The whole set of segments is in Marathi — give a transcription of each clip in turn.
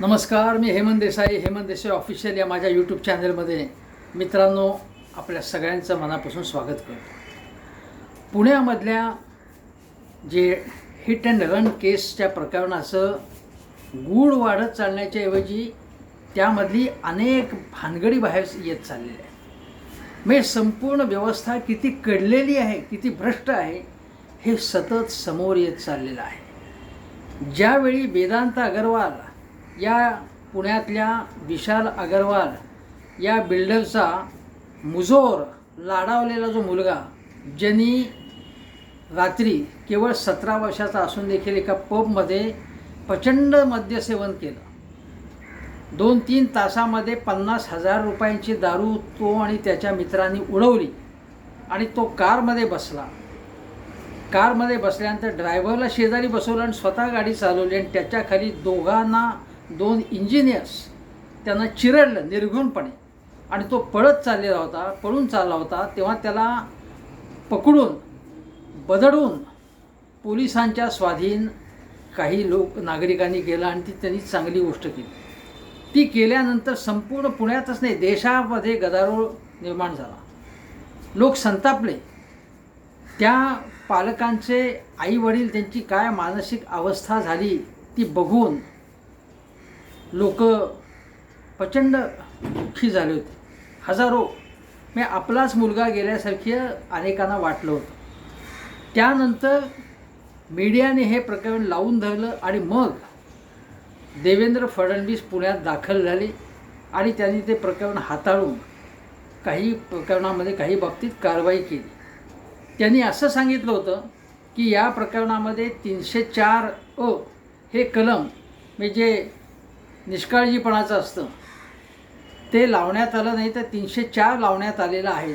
नमस्कार मी हेमंत देसाई हेमंत देसाई ऑफिशियल या माझ्या यूट्यूब चॅनलमध्ये मित्रांनो आपल्या सगळ्यांचं मनापासून स्वागत करतो. पुण्यामधल्या जे हिट अँड रन केसच्या प्रकरणाचं गूढ वाढत चालण्याच्या ऐवजी त्यामधली अनेक भानगडी बाहेर येत चाललेली आहे म्हणजे संपूर्ण व्यवस्था किती कडलेली आहे किती भ्रष्ट आहे हे सतत समोर येत चाललेलं आहे. ज्यावेळी वेदांत अगरवाल या पुण्यातल्या विशाल अगरवाल या बिल्डरचा मुजोर लाडावलेला जो मुलगा ज्यांनी रात्री केवळ सतरा वर्षाचा असून देखील एका पबमध्ये प्रचंड मद्यसेवन केलं. दोन तीन तासामध्ये पन्नास हजार रुपयांची दारू तो आणि त्याच्या मित्रांनी उडवली आणि तो कारमध्ये बसला. कारमध्ये बसल्यानंतर ड्रायव्हरला शेजारी बसवलं आणि स्वतः गाडी चालवली आणि त्याच्याखाली दोघांना दोन इंजिनियर्स त्यांना चिरडलं निर्घुणपणे. आणि तो पळत चाललेला होता पळून चालला होता तेव्हा त्याला पकडून बदडून पोलिसांच्या स्वाधीन काही लोक नागरिकांनी केलं आणि ती त्यांनी चांगली गोष्ट केली. ती केल्यानंतर संपूर्ण पुण्यातच नाही देशामध्ये गदारोळ निर्माण झाला. लोक संतापले. त्या पालकांचे आईवडील त्यांची काय मानसिक अवस्था झाली ती बघून लोक प्रचंड दुःखी झाले होते. हजारो मी आपलाच मुलगा गेल्यासारखी अनेकांना वाटलं होतं. त्यानंतर मीडियाने हे प्रकरण लावून धरलं आणि मग देवेंद्र फडणवीस पुण्यात दाखल झाले आणि त्यांनी ते प्रकरण हाताळून काही प्रकरणामध्ये काही बाबतीत कारवाई केली. त्यांनी असं सांगितलं होतं की या प्रकरणामध्ये तीनशे चार अ हे कलम म्हणजे निष्काळजीपणाचं असतं. ते लावण्यात आलं नाही तर तीनशे चार लावण्यात आलेलं आहे.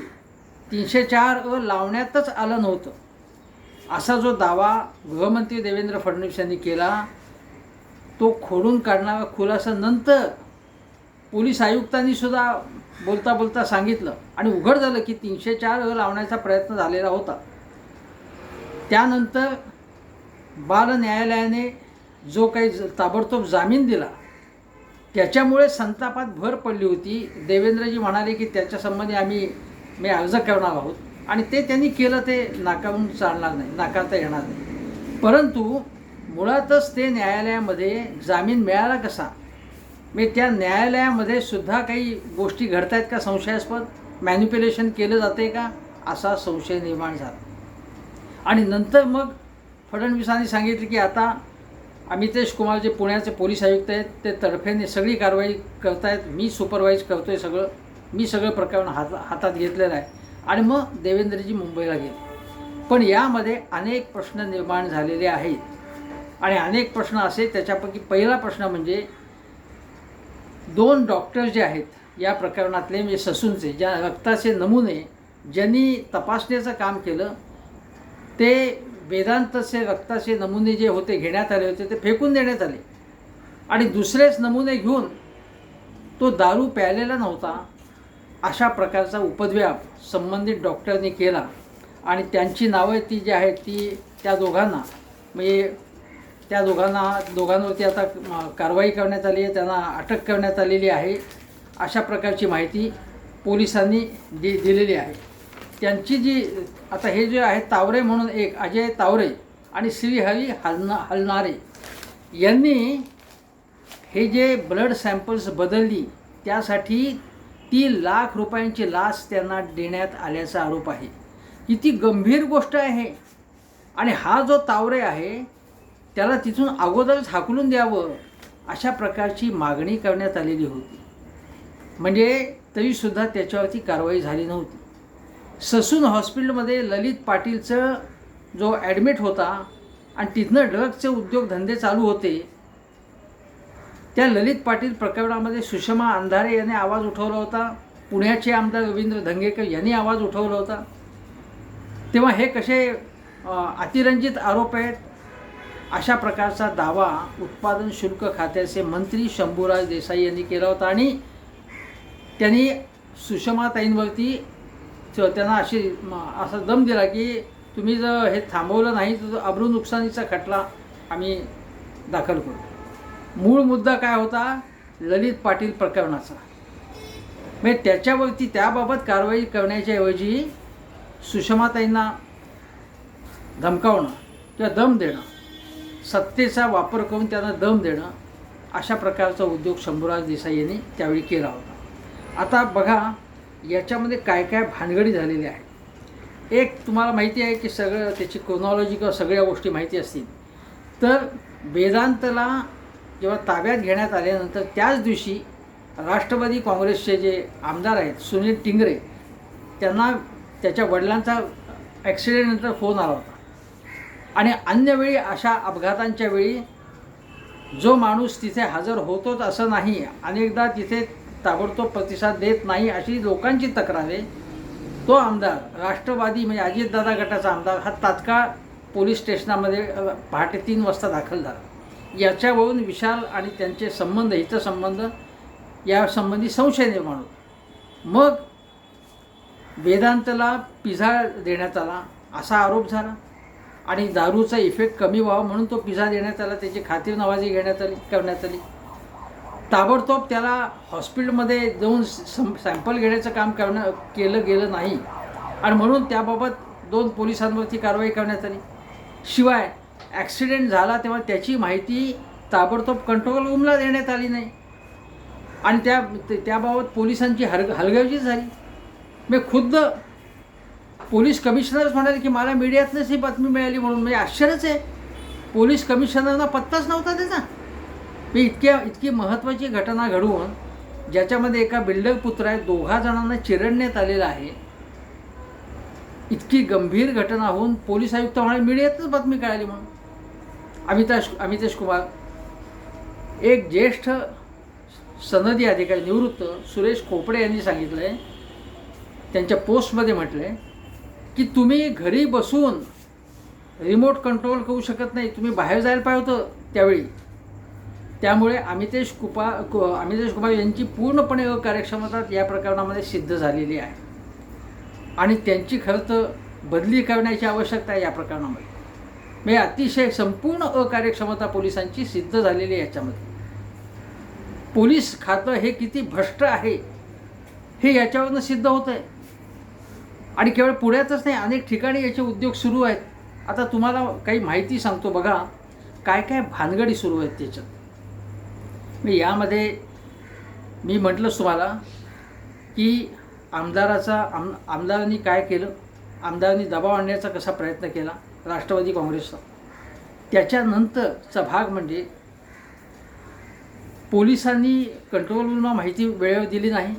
तीनशे चार अ लावण्यातच आलं नव्हतं. असा जो दावा गृहमंत्री देवेंद्र फडणवीस यांनी केला तो खोडून काढणारा खुलासा नंतर पोलीस आयुक्तांनी सुद्धा बोलता बोलता सांगितलं आणि उघड झालं की तीनशे चार अ लावण्याचा प्रयत्न झालेला होता. त्यानंतर बाल न्यायालयाने जो काही ज- ताबडतोब जामीन दिला त्याच्यामुळे संतापात भर पडली होती. देवेंद्रजी म्हणाले की त्याच्यासंबंधी आम्ही मी अर्ज करणार आहोत. आणि ते त्यांनी केलं ते नाकारून चालणार नाही नाकारता येणार नाही. परंतु मुळातच ते न्यायालयामध्ये जामीन मिळाला कसा? मी त्या न्यायालयामध्ये सुद्धा काही गोष्टी घडत आहेत का संशयास्पद? मॅन्युप्युलेशन केलं जाते का? असा संशय निर्माण झाला. आणि नंतर मग फडणवीसांनी सांगितलं की आता अमितेश कुमार जे पुण्याचे पोलीस आयुक्त आहेत ते तर्फेने सगळी कारवाई करतायत. मी सुपरवाईज करतोय सगळं. मी सगळं प्रकरण हात हातात घेतलेलं आहे. आणि मग देवेंद्रजी मुंबईला गेले. पण यामध्ये अनेक प्रश्न निर्माण झालेले आहेत. आणि अनेक प्रश्न असे त्याच्यापैकी पहिला प्रश्न म्हणजे दोन डॉक्टर जे आहेत या प्रकरणातले म्हणजे ससूनचे ज्या रक्ताचे नमुने ज्यांनी तपासण्याचं काम केलं ते वेदांतचे रक्ताचे नमुने जे होते घेण्यात आले होते ते फेकून देण्यात आले. आणि दुसरेच नमुने घेऊन तो दारू प्यायलेला नव्हता. अशा प्रकारचा उपद्व्याप संबंधित डॉक्टरने केला. आणि त्यांची नावं ती जी आहेत ती त्या दोघांना म्हणजे त्या दोघांना दोघांवरती आता कारवाई करण्यात आली आहे त्यांना अटक करण्यात आलेली आहे. अशा प्रकारची माहिती पोलिसांनी दि दिलेली आहे. त्यांची जी आता हे जे आहे तावरे म्हणून एक अजय तावरे आणि श्रीहरी हलना हलणारे यांनी हे जे ब्लड सॅम्पल्स बदलली त्यासाठी ती लाख रुपयांची लाच त्यांना देण्यात आल्याचा आरोप आहे. किती गंभीर गोष्ट आहे. आणि हा जो तावरे आहे त्याला तिथून अगोदरच हाकलून द्यावं अशा प्रकारची मागणी करण्यात आलेली होती. म्हणजे तरीसुद्धा त्याच्यावरती कारवाई झाली नव्हती. ससून हॉस्पिटलमध्ये ललित पाटीलचं जो ॲडमिट होता आणि तिथनं ड्रग्सचे उद्योगधंदे चालू होते त्या ललित पाटील प्रकरणामध्ये सुषमा अंधारे यांनी आवाज उठवला होता पुण्याचे आमदार रवींद्र धंगेकर यांनी आवाज उठवला होता. तेव्हा हे कसे अतिरंजित आरोप आहेत? अशा प्रकारचा दावा उत्पादन शुल्क खात्याचे मंत्री शंभूराज देसाई यांनी केला होता आणि त्यांनी सुषमाताईंवरती त्यांना अशी असा दम दिला की तुम्ही जर हे थांबवलं नाही तर अब्रू नुकसानीचा खटला आम्ही दाखल करू. मूळ मुद्दा काय होता? ललित पाटील प्रकरणाचा. म्हणजे त्याच्यावरती त्याबाबत कारवाई करण्याच्या ऐवजी सुषमाताईंना धमकावणं किंवा दम देणं सत्तेचा वापर करून त्यांना दम देणं अशा प्रकारचा उद्योग शंभूराज देसाई यांनी त्यावेळी केला होता. आता बघा याच्यामध्ये काय काय भानगडी झालेली आहे? एक तुम्हाला माहिती आहे की सगळं त्याची क्रोनॉलॉजी किंवा सगळ्या गोष्टी माहिती असतील. तर वेदांतला जेव्हा ताब्यात घेण्यात आल्यानंतर त्याच दिवशी राष्ट्रवादी काँग्रेसचे जे आमदार आहेत सुनील टिंगरे त्यांना त्याच्या वडिलांचा ॲक्सिडेंटनंतर फोन आला होता. आणि अन्य वेळी अशा अपघातांच्या वेळी जो माणूस तिथे हजर होतोच असं नाही अनेकदा तिथे ताबडतोब प्रतिसाद देत नाही अशी लोकांची तक्रार आहे. तो आमदार राष्ट्रवादी म्हणजे अजितदादा गटाचा आमदार हा तात्काळ पोलीस स्टेशनामध्ये पहाटे तीन वाजता दाखल झाला याच्यावरून विशाल आणि त्यांचे संबंध हितसंबंध यासंबंधी संशय निर्माण होतो. मग वेदांतला पिझा देण्यात आला असा आरोप झाला. आणि दारूचा इफेक्ट कमी व्हावा म्हणून तो पिझ्झा देण्यात आला त्याची खातीर नवाजी घेण्यात आली करण्यात आली. ताबडतोब त्याला हॉस्पिटलमध्ये जाऊन सम सॅम्पल घेण्याचं काम करणं केलं गेलं नाही. आणि म्हणून त्याबाबत दोन पोलिसांवरती कारवाई करण्यात आली. शिवाय ॲक्सिडेंट झाला तेव्हा त्याची माहिती ताबडतोब कंट्रोल रूमला देण्यात आली नाही. आणि त्या ते- त्याबाबत पोलिसांची हल हलगर्जी झाली. मी खुद्द पोलीस कमिशनरच म्हणाले की मला मीडियातनंच ही बातमी मिळाली म्हणून म्हणजे आश्चर्यच आहे. पोलीस कमिशनरना पत्ताच नव्हता त्याचा. मी इतक्या इतकी महत्त्वाची घटना घडवून ज्याच्यामध्ये एका बिल्डर पुत्र आहे दोघा जणांना चिरडण्यात आलेलं आहे. इतकी गंभीर घटना होऊन पोलीस आयुक्त म्हणाले मीडियातच बातमी कळाली म्हणून. अमिताश अमितेश कुमार. एक ज्येष्ठ सनदी अधिकारी निवृत्त सुरेश खोपडे यांनी सांगितलं आहे त्यांच्या पोस्टमध्ये म्हटलं आहे की तुम्ही घरी बसून रिमोट कंट्रोल करू शकत नाही तुम्ही बाहेर जायला पाहिजे होतं त्यावेळी. त्यामुळे अमितेश कुपा कु अमितेश कुमार यांची पूर्णपणे अकार्यक्षमता या प्रकरणामध्ये सिद्ध झालेली आहे. आणि त्यांची खरं तर बदली करण्याची आवश्यकता आहे या प्रकरणामध्ये. म्हणजे अतिशय संपूर्ण अकार्यक्षमता पोलिसांची सिद्ध झालेली आहे याच्यामध्ये. पोलीस खातं हे किती भ्रष्ट आहे हे याच्यावरनं सिद्ध होतं आहे. आणि केवळ पुण्यातच नाही अनेक ठिकाणी याचे उद्योग सुरू आहेत. आता तुम्हाला काही माहिती सांगतो बघा काय काय भानगडी सुरू आहेत त्याच्यात. मी यामध्ये मी म्हटलंच तुम्हाला की आमदाराचा आम आमदारांनी काय केलं? आमदारांनी दबाव आणण्याचा कसा प्रयत्न केला? राष्ट्रवादी काँग्रेसचा. त्याच्यानंतरचा भाग म्हणजे पोलिसांनी कंट्रोल रूमला माहिती वेळेवर दिली नाही.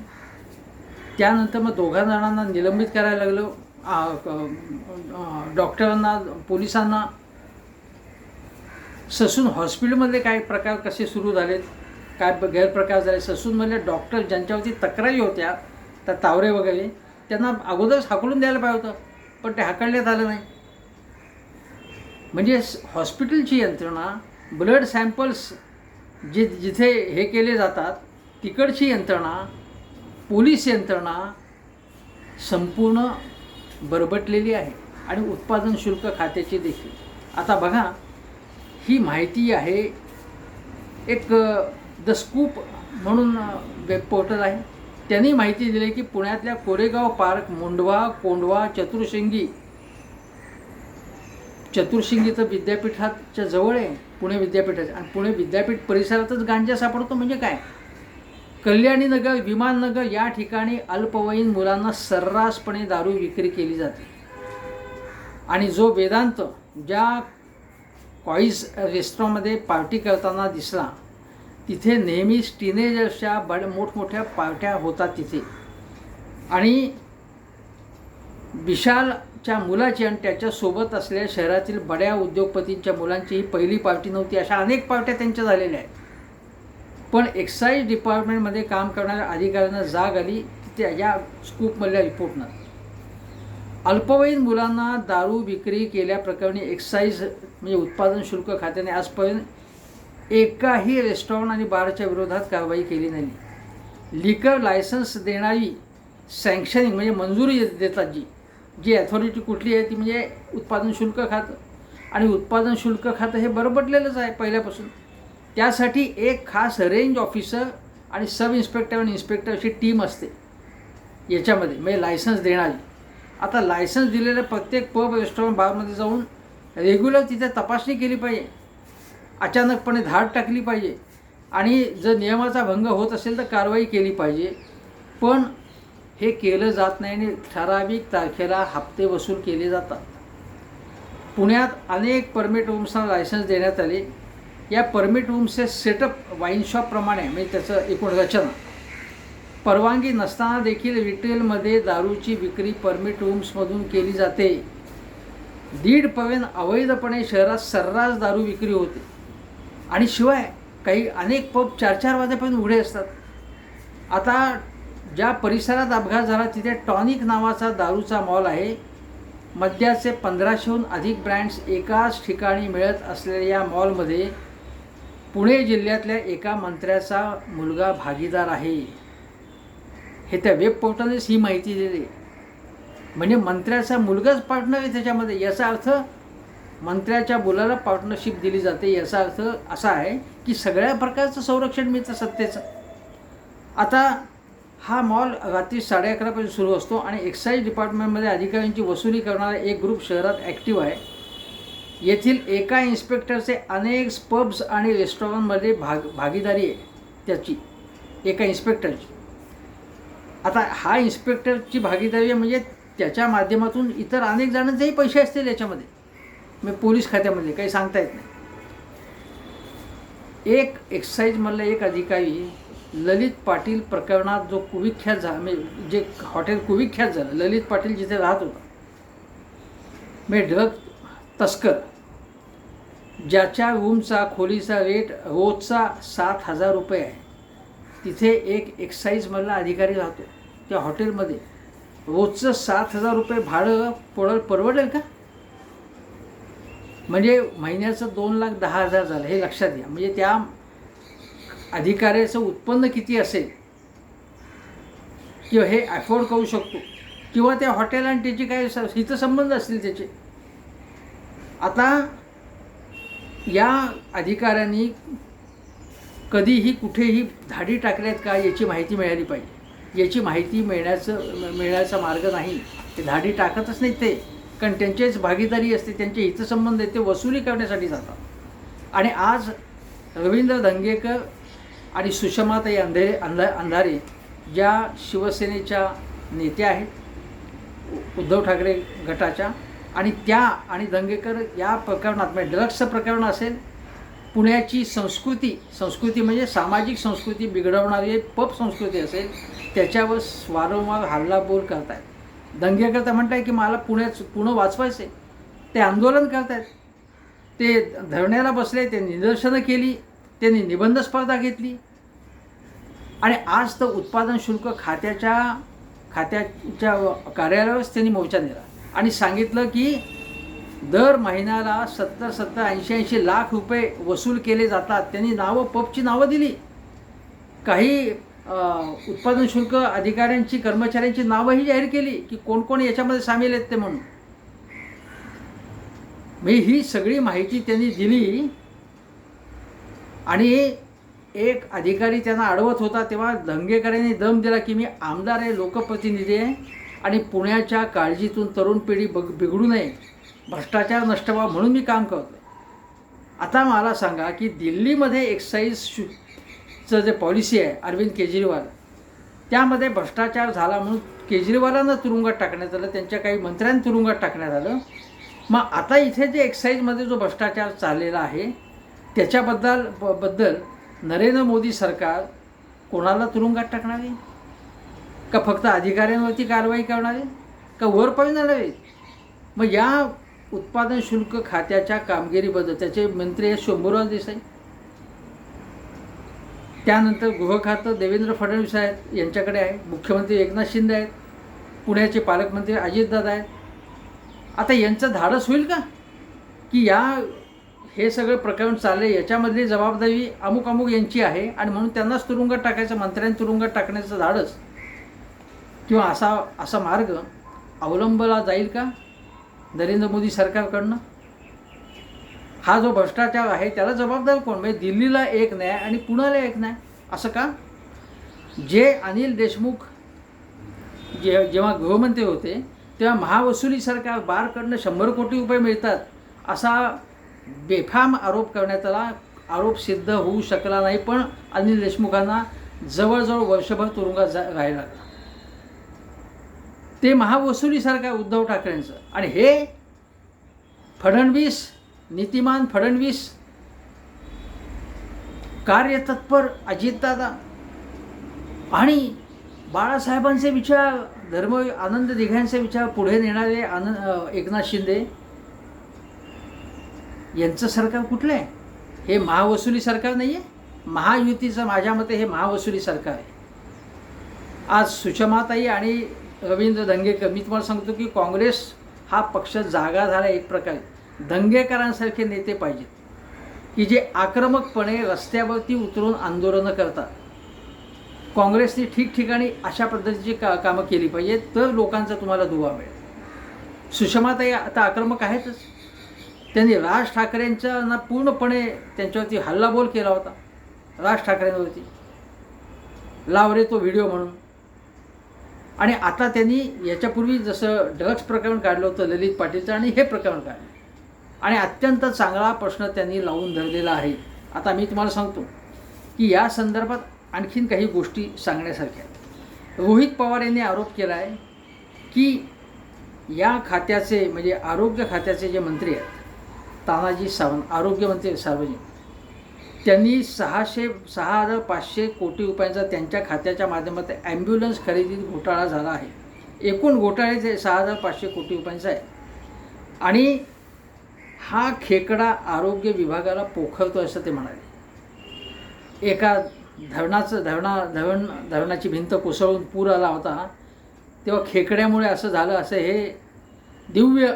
त्यानंतर मग दोघा जणांना निलंबित करायला लागलं. डॉक्टरांना पोलिसांना. ससून हॉस्पिटलमध्ये काय प्रकार कसे सुरू झालेत? काय गैरप्रकार झाले. ससूनमधले डॉक्टर ज्यांच्यावरती तक्रारी होत्या त्या तावरे वगैरे त्यांना अगोदरच हाकलून द्यायला पाहिजे होतं पण ते हाकलण्यात आलं नाही. म्हणजे हॉस्पिटलची यंत्रणा ब्लड सॅम्पल्स जे जिथे हे केले जातात तिकडची यंत्रणा पोलीस यंत्रणा संपूर्ण बरबटलेली आहे आणि उत्पादन शुल्क खात्याची देखील. आता बघा ही माहिती आहे एक द स्कूप म्हणून वेब पोर्टल आहे. त्यांनी माहिती दिली की पुण्यातल्या कोरेगाव पार्क मोंडवा कोंडवा चतुर्शिंगी चतुर्शिंगीचं विद्यापीठाच्या जवळ आहे पुणे विद्यापीठाचं. आणि पुणे विद्यापीठ परिसरातच गांजा सापडतो म्हणजे काय? कल्याणीनगर विमाननगर या ठिकाणी अल्पवयीन मुलांना सर्रासपणे दारू विक्री केली जाते. आणि जो वेदांत ज्या कॉईज रेस्टॉरंटमध्ये पार्टी करताना दिसला तिथे नेहमीच टीनेजर्सच्या बड मोठमोठ्या पार्ट्या होतात तिथे. आणि विशालच्या मुलाची आणि त्याच्यासोबत असलेल्या शहरातील बड्या उद्योगपतींच्या मुलांची ही पहिली पार्टी नव्हती अशा अनेक पार्ट्या त्यांच्या झालेल्या आहेत. पण एक्साईज डिपार्टमेंटमध्ये काम करणाऱ्या अधिकाऱ्यांना जाग आली त्या या स्कूपमधल्या रिपोर्टनं अल्पवयीन मुलांना दारू विक्री केल्याप्रकरणी एक्साईज म्हणजे उत्पादन शुल्क खात्याने आजपर्यंत एकाही रेस्टॉरंट आणि बारच्या विरोधात कारवाई केली नाही. लिकर लायसन्स देणारी सँक्शनिंग म्हणजे मंजुरी देतात जी जी ॲथॉरिटी कुठली आहे ती म्हणजे उत्पादन शुल्क खातं. आणि उत्पादन शुल्क खातं हे बरबटलेलंच आहे पहिल्यापासून. त्यासाठी एक खास रेंज ऑफिसर आणि सब इन्स्पेक्टर आणि इन्स्पेक्टरची टीम असते. याच्यामध्ये म्हणजे लायसन्स देणारी. आता लायसन्स दिलेल्या प्रत्येक पब रेस्टॉरंट बारमध्ये जाऊन रेग्युलर तिथे तपासणी केली पाहिजे. अचानकपणे धाड टाकली पाहिजे. आणि जर नियमाचा भंग होत असेल तर कारवाई केली पाहिजे. पण हे केलं जात नाही आणि ठराविक तारखेला हप्ते वसूल केले जातात. पुण्यात अनेक परमिट रूम्सना लायसन्स देण्यात आले. या परमिट रूम्सचे सेटअप वाईन शॉपप्रमाणे म्हणजे त्याचं एकूण रचना. परवानगी नसताना देखील रिटेलमध्ये दारूची विक्री परमिट रूम्समधून केली जाते. दीड पवेन अवैधपणे शहरात सर्रास दारू विक्री होते. आणि शिवाय काही अनेक पब चार चार वाजेपर्यंत उघडे असतात. आता ज्या परिसरात अपघात झाला तिथे टॉनिक नावाचा दारूचा मॉल आहे. मद्याचे पंधराशेहून अधिक ब्रँड्स एकाच ठिकाणी मिळत असलेल्या या मॉलमध्ये पुणे जिल्ह्यातल्या एका मंत्र्याचा मुलगा भागीदार आहे. हे त्या वेब पोर्टलनेच ही माहिती दिली. म्हणजे मंत्र्याचा मुलगाच पार्टनर आहे त्याच्यामध्ये याचा अर्थ मंत्र्याच्या बोलाला पार्टनरशिप दिली जाते याचा अर्थ असा आहे की सगळ्या प्रकारचं संरक्षण मिळतं सत्तेचं. आता हा मॉल रात्री साडे अकरापर्यंत सुरू असतो आणि एक्साईज डिपार्टमेंटमध्ये अधिकाऱ्यांची वसुली करणारा एक ग्रुप शहरात ॲक्टिव्ह आहे. येथील एका इन्स्पेक्टरचे अनेक पब्स आणि रेस्टॉरंटमध्ये भाग भागीदारी आहे त्याची. एका इन्स्पेक्टरची आता हा इन्स्पेक्टरची भागीदारी आहे म्हणजे त्याच्या माध्यमातून इतर अनेक जणांचेही पैसे असतील याच्यामध्ये. मी पोलीस खात्यामध्ये काही सांगता येत नाही. एक एक्साईजमधला एक अधिकारी ललित पाटील प्रकरणात जो कुविख्यात झाला म्हणजे जे हॉटेल कुविख्यात झालं ललित पाटील जिथे राहत होता. मी ड्रग तस्कर ज्याच्या रूमचा खोलीचा रेट रोजचा सात हजार रुपये आहे. तिथे एक एक्साईजमधला अधिकारी राहतो. त्या हॉटेलमध्ये रोजचं सात हजार रुपये भाडं पड परवडेल का? म्हणजे महिन्याचं दोन लाख दहा हजार झालं हे लक्षात घ्या. म्हणजे त्या अधिकाऱ्याचं उत्पन्न किती असेल किंवा हे अफोर्ड करू शकतो किंवा त्या हॉटेल आणि त्याची काय स- हितसंबंध असतील त्याचे. आता या अधिकाऱ्यांनी कधीही कुठेही धाडी टाकल्यात का याची माहिती मिळाली पाहिजे. याची माहिती मिळण्याचं मिळण्याचा मार्ग नाही. ते धाडी टाकतच नाहीत ते. कारण त्यांचीच भागीदारी असते त्यांचे हितसंबंध आहेत ते वसुली करण्यासाठी जातात. आणि आज रवींद्र धंगेकर आणि सुषमाताई अंधेरे अंधा अंधारे ज्या शिवसेनेच्या नेत्या आहेत उद्धव ठाकरे गटाच्या. आणि त्या आणि दंगेकर या प्रकरणात म्हणजे ड्रग्सचं प्रकरण असेल पुण्याची संस्कृती संस्कृती म्हणजे सामाजिक संस्कृती बिघडवणारी पप संस्कृती असेल त्याच्यावर वारंवार हल्लाबोल करतायत. दंगेकरता म्हणताय की मला पुण्याच पुणं वाचवायचं आहे ते आंदोलन करतायत. ते धरण्याला बसले ते निदर्शनं केली त्यांनी निबंध स्पर्धा घेतली. आणि आज तर उत्पादन शुल्क खात्याच्या खात्याच्या कार्यालयावरच त्यांनी मोर्चा नेला. आणि सांगितलं की दर महिन्याला सत्तर सत्तर ऐंशी ऐंशी लाख रुपये वसूल केले जातात. त्यांनी नावं पबची नावं दिली. काही उत्पादन शुल्क अधिकाऱ्यांची कर्मचाऱ्यांची नावंही जाहीर केली की कोण कोण याच्यामध्ये सामील आहेत ते म्हणून. मी ही सगळी माहिती त्यांनी दिली आणि एक अधिकारी त्यांना अडवत होता तेव्हा दंगेकरांनी दम दिला की मी आमदार आहे लोकप्रतिनिधी आहे आणि पुण्याच्या काळजीतून तरुण पिढी बग बिघडू नये. भ्रष्टाचार नष्ट व्हा म्हणून मी काम करतो आता मला सांगा की दिल्लीमध्ये एक्साईज शु- चं जे पॉलिसी आहे अरविंद केजरीवाल त्यामध्ये भ्रष्टाचार झाला म्हणून केजरीवालांना तुरुंगात टाकण्यात आलं त्यांच्या काही मंत्र्यांना तुरुंगात टाकण्यात आलं. मग आता इथे जे एक्साईजमध्ये जो भ्रष्टाचार चाललेला आहे त्याच्याबद्दल ब- बद्दल नरेंद्र मोदी सरकार कोणाला तुरुंगात टाकणार? आहे का फक्त अधिकाऱ्यांवरती कारवाई करणार? आहे का वर जाणार आहे मग या उत्पादन शुल्क खात्याच्या कामगिरीबद्दल त्याचे मंत्री आहेत शंभूराव देसाई त्यानंतर गृहखातं देवेंद्र फडणवीस आहेत यांच्याकडे आहे. मुख्यमंत्री एकनाथ शिंदे आहेत. पुण्याचे पालकमंत्री अजितदादा आहेत. आता यांचं धाडस होईल का? की या हे सगळं प्रकरण चालले याच्यामधली जबाबदारी अमुक अमुक यांची आहे आणि म्हणून त्यांनाच तुरुंगात टाकायचं मंत्र्यांनी तुरुंगात टाकण्याचं धाडस. किंवा असा असा मार्ग अवलंबला जाईल का? नरेंद्र मोदी सरकारकडनं? हा जो भ्रष्टाचार आहे त्याला जबाबदार कोण? म्हणजे दिल्लीला एक न्याय आणि पुण्याला एक न्याय. असं का? जे अनिल देशमुख जे जेव्हा गृहमंत्री होते तेव्हा महावसुली सरकार बारकडनं शंभर कोटी रुपये मिळतात असा बेफाम आरोप करण्यात आला आरोप सिद्ध होऊ शकला नाही पण अनिल देशमुखांना जवळजवळ वर्षभर तुरुंगात जा राहायला लागला. ते महावसुली सरकार उद्धव ठाकरेंचं. आणि हे फडणवीस नीतिमान फडणवीस कार्यतत्पर अजितदादा आणि बाळासाहेबांचे विचार धर्म आनंद दिघ्यांचे विचार पुढे नेणारे आनंद एकनाथ शिंदे यांचं सरकार कुठलं आहे? हे महावसुली सरकार नाही आहे महायुतीचं माझ्या मते हे महावसुली सरकार आहे. आज सुषमाताई आणि रवींद्र दंगेकर मी तुम्हाला सांगतो की काँग्रेस हा पक्ष जागा झाला एक प्रकारे. दंगेकरांसारखे नेते पाहिजेत की जे आक्रमकपणे रस्त्यावरती उतरून आंदोलनं करतात. काँग्रेसने ठिकठिकाणी अशा पद्धतीची का कामं केली पाहिजेत तर लोकांचा तुम्हाला दुवा मिळेल. सुषमाताई आता आक्रमक आहेतच. त्यांनी राज ठाकरेंच्या ना पूर्णपणे त्यांच्यावरती हल्लाबोल केला होता राज ठाकरेंवरती. लाव रे तो व्हिडिओ म्हणून. आणि आता त्यांनी याच्यापूर्वी जसं ड्रग्ज प्रकरण काढलं होतं ललित पाटीलचं आणि हे प्रकरण काढलं. आणि अत्यंत चांगला प्रश्न त्यांनी लावून धरलेला आहे. आता मी तुम्हाला सांगतो की या संदर्भात आणखीन काही गोष्टी सांगण्यासारख्या आहेत. रोहित पवार यांनी आरोप केला आहे की या खात्याचे म्हणजे आरोग्य खात्याचे जे मंत्री आहेत तानाजी सावंत आरोग्यमंत्री सार्वजनिक त्यांनी सहाशे सहा हजार पाचशे कोटी रुपयांचा त्यांच्या खात्याच्या माध्यमातून ॲम्ब्युलन्स खरेदीत घोटाळा झाला आहे. एकूण घोटाळे ते सहा हजार पाचशे कोटी रुपयांचा आहे. आणि हा खेकडा आरोग्य विभागाला पोखरतो असं ते म्हणाले. एका धरणाचं धरणा धरण धरणाची भिंत कोसळून पूर आला होता तेव्हा खेकड्यामुळे असं झालं असं हे दिव्य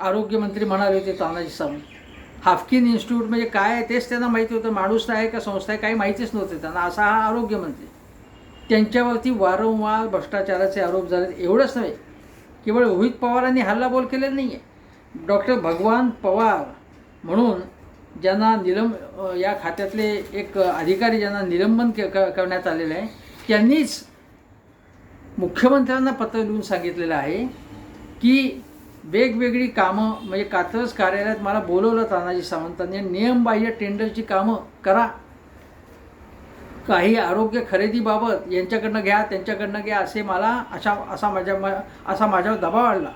आरोग्यमंत्री म्हणाले होते तानाजी सावंत हाफकिन इन्स्टिट्यूट म्हणजे काय आहे तेच त्यांना माहिती होतं. माणूस आहे का संस्था आहे काही माहितीच नव्हते त्यांना. असा हा आरोग्यमंत्री त्यांच्यावरती वारंवार भ्रष्टाचाराचे आरोप झाले एवढंच नव्हे केवळ रोहित पवारांनी हल्लाबोल केलेला नाही आहे डॉक्टर भगवान पवार म्हणून ज्यांना निलंब या खात्यातले एक अधिकारी ज्यांना निलंबन के क- करण्यात आलेलं आहे त्यांनीच मुख्यमंत्र्यांना पत्र लिहून सांगितलेलं आहे की वेगवेगळी कामं म्हणजे कात्रज कार्यालयात मला बोलवलं तानाजी सावंतांनी नियमबाह्य टेंडरची कामं करा. काही आरोग्य खरेदीबाबत यांच्याकडनं घ्या त्यांच्याकडनं घ्या असे मला अशा असा माझ्या असा माझ्यावर दबाव आणला.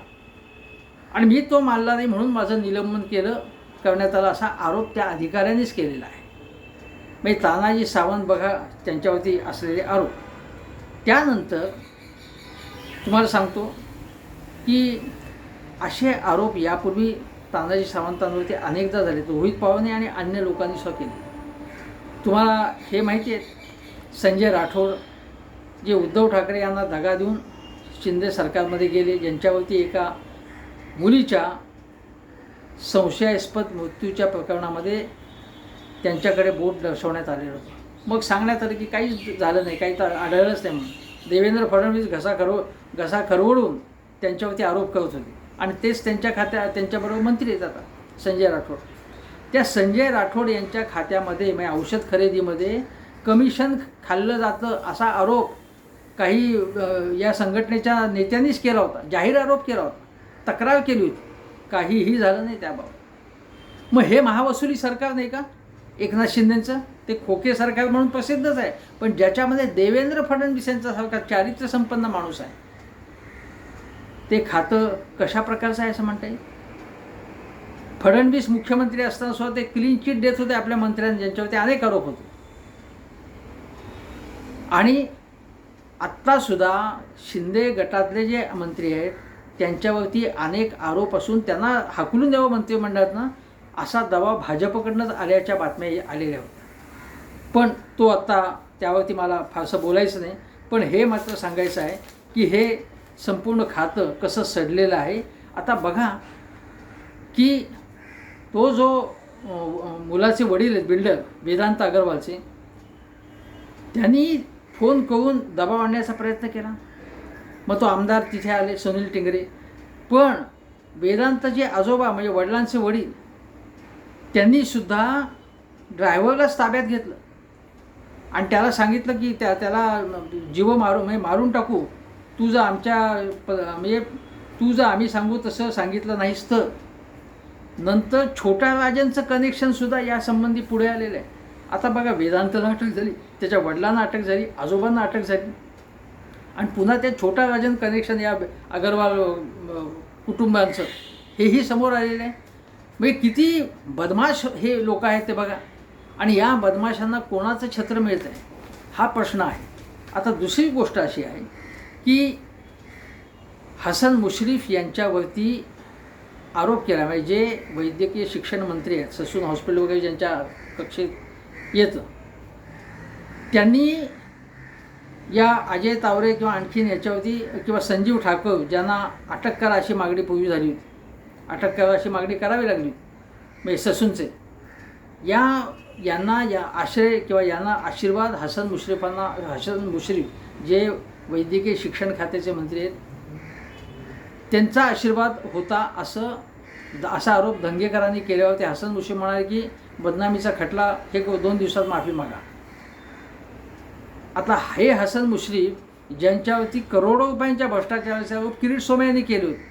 आणि मी तो मानला नाही म्हणून माझं निलंबन केलं करण्यात आलं असा आरोप त्या अधिकाऱ्यांनीच केलेला आहे. म्हणजे तानाजी सावंत बघा त्यांच्यावरती असलेले आरोप. त्यानंतर तुम्हाला सांगतो की असे आरोप यापूर्वी तानाजी सावंतांवरती अनेकदा झाले. रोहित पवारने आणि अन्य लोकांनी सुद्धा केले. तुम्हाला हे माहिती आहे संजय राठोड जे उद्धव ठाकरे यांना दगा देऊन शिंदे सरकारमध्ये गेले ज्यांच्यावरती एका मुलीच्या संशयास्पद मृत्यूच्या प्रकरणामध्ये त्यांच्याकडे बोट दर्शवण्यात आलेलं होतं. मग सांगण्यात आलं की काहीच झालं नाही काही तर आढळलंच नाही म्हणून. देवेंद्र फडणवीस घसा खरव घसा खरवडून त्यांच्यावरती आरोप करत होते. आणि तेच त्यांच्या खात्या त्यांच्याबरोबर मंत्री येत आता संजय राठोड. त्या संजय राठोड यांच्या खात्यामध्ये म्हणजे औषध खरेदीमध्ये कमिशन खाल्लं जातं असा आरोप काही या संघटनेच्या नेत्यांनीच केला होता जाहीर आरोप केला होता. तक्रार केली होती. काहीही झालं नाही त्याबाबत. मग हे महावसुली सरकार नाही का? एकनाथ शिंदेचं? ते खोके सरकार म्हणून प्रसिद्धच आहे. पण ज्याच्यामध्ये देवेंद्र फडणवीस यांचा सरकार चारित्र्य संपन्न माणूस आहे. ते खातं कशा प्रकारचं आहे असं म्हणता येईल? फडणवीस मुख्यमंत्री असताना सुद्धा ते क्लीन चिट देत होते आपल्या मंत्र्यांना ज्यांच्यावरती अनेक आरोप होते. आणि आत्तासुद्धा शिंदे गटातले जे मंत्री आहेत त्यांच्यावरती अनेक आरोप असून त्यांना हाकलून द्यावं मंत्रिमंडळातनं असा दबाव भाजपकडनंच आल्याच्या बातम्या आलेल्या होत्या. पण तो आत्ता त्यावरती मला फारसं बोलायचं नाही पण हे मात्र सांगायचं आहे की हे संपूर्ण खातं कसं सडलेलं आहे. आता बघा की तो जो मुलाचे वडील आहेत बिल्डर वेदांत अगरवालचे त्यांनी फोन करून दबाव आणण्याचा प्रयत्न केला. मग तो आमदार तिथे आले सुनील टिंगरे. पण वेदांतचे आजोबा म्हणजे वडिलांचे वडील त्यांनीसुद्धा ड्रायव्हरलाच ताब्यात घेतलं. आणि त्याला सांगितलं की त्या त्याला जीव मारू म्हणजे मारून टाकू. तू जर आमच्या प म्हणजे तू जर आम्ही सांगू तसं सांगितलं नाहीस तर. नंतर छोट्या राजांचं कनेक्शनसुद्धा या संबंधी पुढे आलेलं आहे. आता बघा वेदांतला अटक झाली त्याच्या वडिलांना अटक झाली आजोबांना अटक झाली. आणि पुन्हा ते छोटा राजन कनेक्शन या अगरवाल कुटुंबांचं हेही समोर आलेलं आहे. म्हणजे किती बदमाश हे लोक आहेत ते बघा. आणि या बदमाशांना कोणाचं छत्र मिळतं आहे हा प्रश्न आहे. आता दुसरी गोष्ट अशी आहे की हसन मुश्रीफ यांच्यावरती आरोप केला म्हणजे जे वैद्यकीय शिक्षण मंत्री आहेत ससून हॉस्पिटल वगैरे ज्यांच्या कक्षेत येतं. त्यांनी या अजय तावरे किंवा आणखीन याच्यावरती किंवा संजीव ठाकर ज्यांना अटक करा अशी मागणी पूर्वी झाली होती. अटक करा अशी मागणी करावी लागली म्हणजे ससूनचे. या यांना या आश्रय किंवा यांना आशीर्वाद हसन मुश्रीफांना हसन मुश्रीफ जे वैद्यकीय शिक्षण खात्याचे मंत्री आहेत त्यांचा आशीर्वाद होता असं असा आरोप दंगेकरांनी केल्यावर ते हसन मुश्रीफ म्हणाले की बदनामीचा खटला हे दोन दिवसात माफी मागा. आता हे हसन मुश्रीफ ज्यांच्यावरती करोडो रुपयांच्या भ्रष्टाचाराचे आरोप किरीट सोमे यांनी केले होते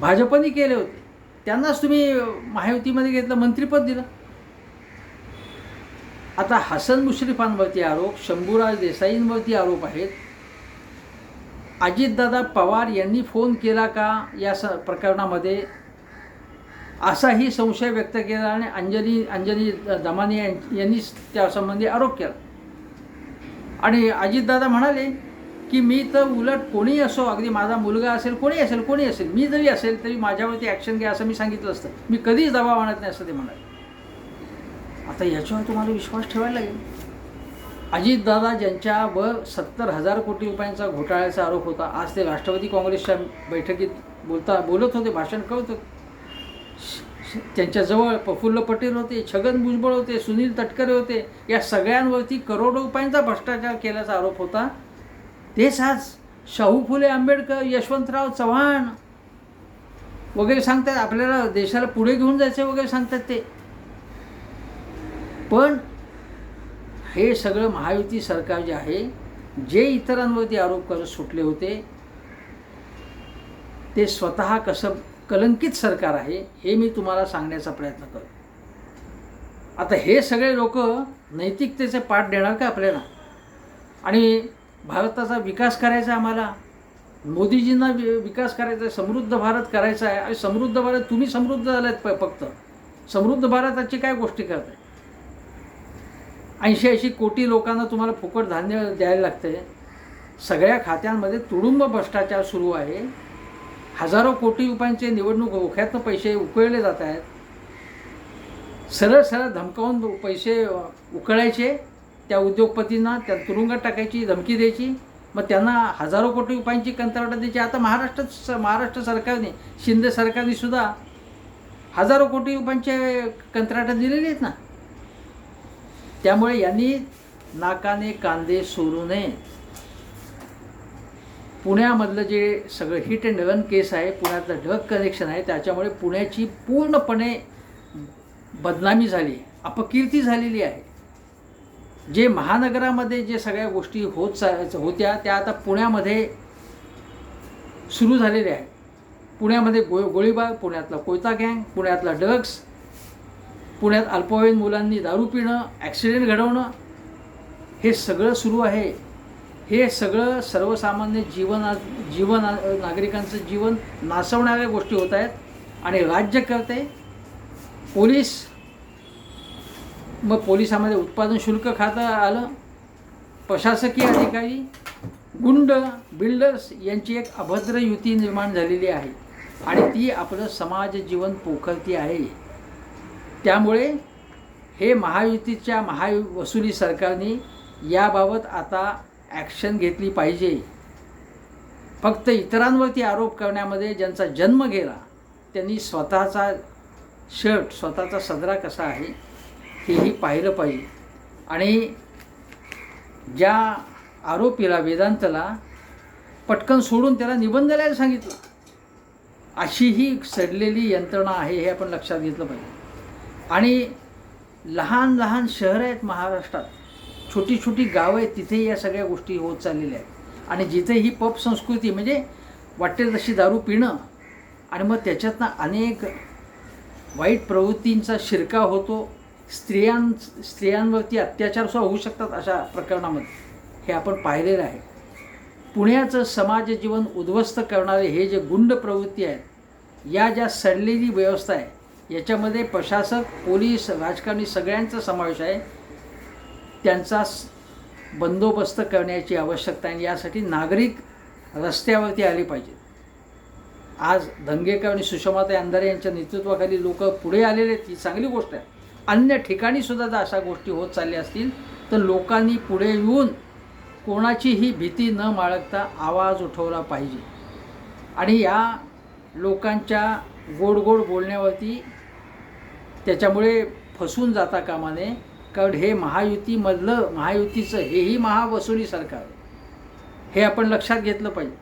भाजपने केले होते त्यांनाच तुम्ही महायुतीमध्ये घेतलं मंत्रिपद दिलं. आता हसन मुश्रीफांवरती आरोप शंभूराज देसाईंवरती आरोप आहेत. अजितदादा पवार यांनी फोन केला का या स प्रकरणामध्ये? असाही संशय व्यक्त केला आणि अंजली अंजली दमानी यां- त्यासंबंधी आरोप केला. आणि अजितदादा म्हणाले की मी तर उलट कोणी असो अगदी माझा मुलगा असेल कोणी असेल कोणी असेल मी जरी असेल तरी माझ्यावरती ॲक्शन घ्या असं मी सांगितलं असतं. मी कधीच दबाव आणत नाही असं ते म्हणाले. आता याच्यावर तुम्हाला विश्वास ठेवायला लागेल. अजितदादा ज्यांच्यावर सत्तर हजार कोटी रुपयांचा घोटाळ्याचा आरोप होता आज ते राष्ट्रवादी काँग्रेसच्या बैठकीत बोलता बोलत होते भाषण करत होते. त्यांच्याजवळ प्रफुल्ल पटेल होते छगन भुजबळ होते सुनील तटकरे होते या सगळ्यांवरती करोडो रुपयांचा भ्रष्टाचार केल्याचा आरोप होता. तेच आज शाहू फुले आंबेडकर यशवंतराव चव्हाण वगैरे सांगतात आपल्याला देशाला पुढे घेऊन जायचे वगैरे सांगतात ते. पण हे सगळं महायुती सरकार जे आहे जे इतरांवरती आरोप करत सुटले होते ते स्वतः कसं कलंकित सरकार आहे हे मी तुम्हाला सांगण्याचा प्रयत्न करतो. आता हे सगळे लोक नैतिकतेचे पाठ देणार का आपल्याला? आणि भारताचा विकास करायचा आहे आम्हाला? मोदीजींना विकास करायचा आहे समृद्ध भारत करायचा आहे. आणि समृद्ध भारत तुम्ही समृद्ध झालात प फक्त. समृद्ध भारताची काय गोष्टी करताय? ऐंशी ऐंशी कोटी लोकांना तुम्हाला फुकट धान्य द्यायला लागते सगळ्या खात्यांमध्ये तुडुंब भ्रष्टाचार सुरू आहे. हजारो कोटी रुपयांचे निवडणूक रोख्यातनं पैसे उकळले जात आहेत. सरळ सरळ धमकावून पैसे उकळायचे त्या उद्योगपतींना त्या तुरुंगात टाकायची धमकी द्यायची. मग त्यांना हजारो कोटी रुपयांची कंत्राटं द्यायची. आता महाराष्ट्र स महाराष्ट्र सरकारने शिंदे सरकारने सुद्धा हजारो कोटी रुपयांचे कंत्राटं दिलेली आहेत ना. त्यामुळे यांनी नाकाने कांदे सोडू नये. पुण्यामधलं जे सगळं हिट अँड रन केस आहे पुण्यातलं ढग कनेक्शन आहे त्याच्यामुळे पुण्याची पूर्णपणे बदनामी झाली अपकीर्ती झालेली आहे. जे महानगरामध्ये जे सगळ्या गोष्टी होत चा होत्या त्या आता पुण्यामध्ये सुरू झालेल्या आहेत. पुण्यामध्ये गो गोळीबार पुण्यातला कोयता गँग पुण्यातला ड्रग्स पुण्यात अल्पवयीन मुलांनी दारू पिणं ॲक्सिडेंट घडवणं हे सगळं सुरू आहे. हे सगळं सर्वसामान्य जीवन जीवन नागरिकांचं जीवन नासवणाऱ्या गोष्टी होत आहेत. आणि राज्यकर्ते पोलीस मग पोलिसामध्ये उत्पादन शुल्क खातं आलं. प्रशासकीय अधिकारी गुंड बिल्डर्स यांची एक अभद्र युती निर्माण झालेली आहे. आणि ती आपलं समाज जीवन पोखरती आहे. त्यामुळे हे महायुतीच्या महावसुली सरकारने याबाबत आता ॲक्शन घेतली पाहिजे. फक्त इतरांवरती आरोप करण्यामध्ये ज्यांचा जन्म गेला त्यांनी स्वतःचा शर्ट स्वतःचा सदरा कसा आहे हेही पाहिलं पाहिजे. आणि ज्या आरोपीला वेदांतला पटकन सोडून त्याला निबंध लिहायला सांगितलं अशी ही सडलेली यंत्रणा आहे हे आपण लक्षात घेतलं पाहिजे. आणि लहान लहान शहरं आहेत महाराष्ट्रात छोटी छोटी गावं आहेत तिथेही या सगळ्या गोष्टी होत चाललेल्या आहेत. आणि जिथे ही पप संस्कृती म्हणजे वाटेल तशी दारू पिणं आणि मग त्याच्यातनं अनेक वाईट प्रवृत्तींचा शिरकाव होतो. स्त्रियां स्त्रियांवरती अत्याचारसुद्धा होऊ शकतात अशा प्रकरणामध्ये. हे आपण पाहिलेलं आहे. पुण्याचं समाज जीवन उद्ध्वस्त करणारे हे जे गुंड प्रवृत्ती आहेत या ज्या सडलेली व्यवस्था आहे याच्यामध्ये प्रशासक पोलीस राजकारणी सगळ्यांचा समावेश आहे. त्यांचा बंदोबस्त करण्याची आवश्यकता आहे. आणि यासाठी नागरिक रस्त्यावरती आले पाहिजेत. आज धंगेकर आणि सुषमाताई अंधारे यांच्या नेतृत्वाखाली लोक पुढे आलेले आहेत ही चांगली गोष्ट आहे. अन्य ठिकाणी सुद्धा जर अशा गोष्टी होत चालल्या असतील तर लोकांनी पुढे येऊन कोणाचीही भीती न बाळगता आवाज उठवला पाहिजे. आणि या लोकांच्या गोड गोड बोलण्यावरती त्याच्यामुळे फसून जाता कामाने कारण हे महायुतीमधलं महायुतीचं हेही महावसुली सरकार. आहे. हे आपण लक्षात घेतलं पाहिजे.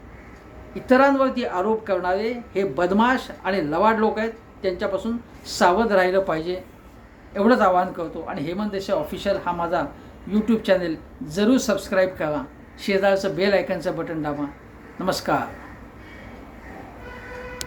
इतरांवरती आरोप करणारे हे बदमाश आणि लवाड लोक आहेत त्यांच्यापासून सावध राहिलं पाहिजे. एवढंच आवाहन करतो. आणि हेमंत देसाई ऑफिशियल हा माझा यूट्यूब चॅनेल जरूर सबस्क्राईब करा. शेजारचं बेल आयकनचं बटन दाबा. नमस्कार.